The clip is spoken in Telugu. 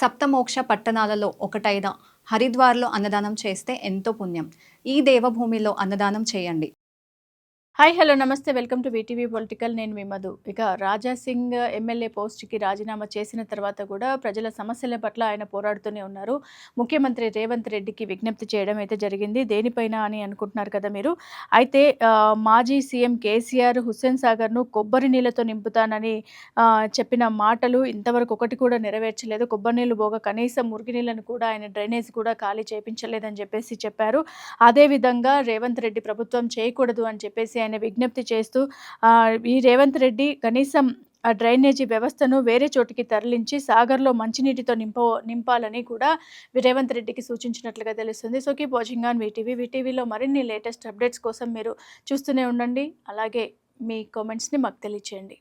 సప్తమోక్ష పట్టణాలలో ఒకటైన హరిద్వార్లో అన్నదానం చేస్తే ఎంతో పుణ్యం. ఈ దేవభూమిలో అన్నదానం చేయండి. హాయ్ హలో నమస్తే. Welcome to VTV political. నేను మీ మధు. ఇక రాజా సింగ్ ఎమ్మెల్యే పోస్ట్కి రాజీనామా చేసిన తర్వాత కూడా ప్రజల సమస్యల పట్ల ఆయన పోరాడుతూనే ఉన్నారు. ముఖ్యమంత్రి రేవంత్ రెడ్డికి విజ్ఞప్తి చేయడం అయితే జరిగింది. దేనిపైన అని అనుకుంటున్నారు కదా మీరు? అయితే మాజీ సీఎం కేసీఆర్ హుస్సేన్ సాగర్ను కొబ్బరి నీళ్ళతో నింపుతానని చెప్పిన మాటలు ఇంతవరకు ఒకటి కూడా నెరవేర్చలేదు. కొబ్బరి నీళ్ళు పోగా కనీసం మురికి నీళ్ళను కూడా ఆయన డ్రైనేజ్ కూడా ఖాళీ చేయించలేదని చెప్పేసి చెప్పారు. అదేవిధంగా రేవంత్ రెడ్డి ప్రభుత్వం చేయకూడదు అని చెప్పేసి ఆయన విజ్ఞప్తి చేస్తూ ఈ రేవంత్ రెడ్డి కనీసం ఆ డ్రైనేజీ వ్యవస్థను వేరే చోటికి తరలించి సాగర్లో మంచినీటితో నింప నింపాలని కూడా రేవంత్ రెడ్డికి సూచించినట్లుగా తెలుస్తుంది. So keep watching on VTV. వీటీవీలో మరిన్ని లేటెస్ట్ అప్డేట్స్ కోసం మీరు చూస్తూనే ఉండండి. అలాగే మీ కామెంట్స్ని మాకు తెలియచేయండి.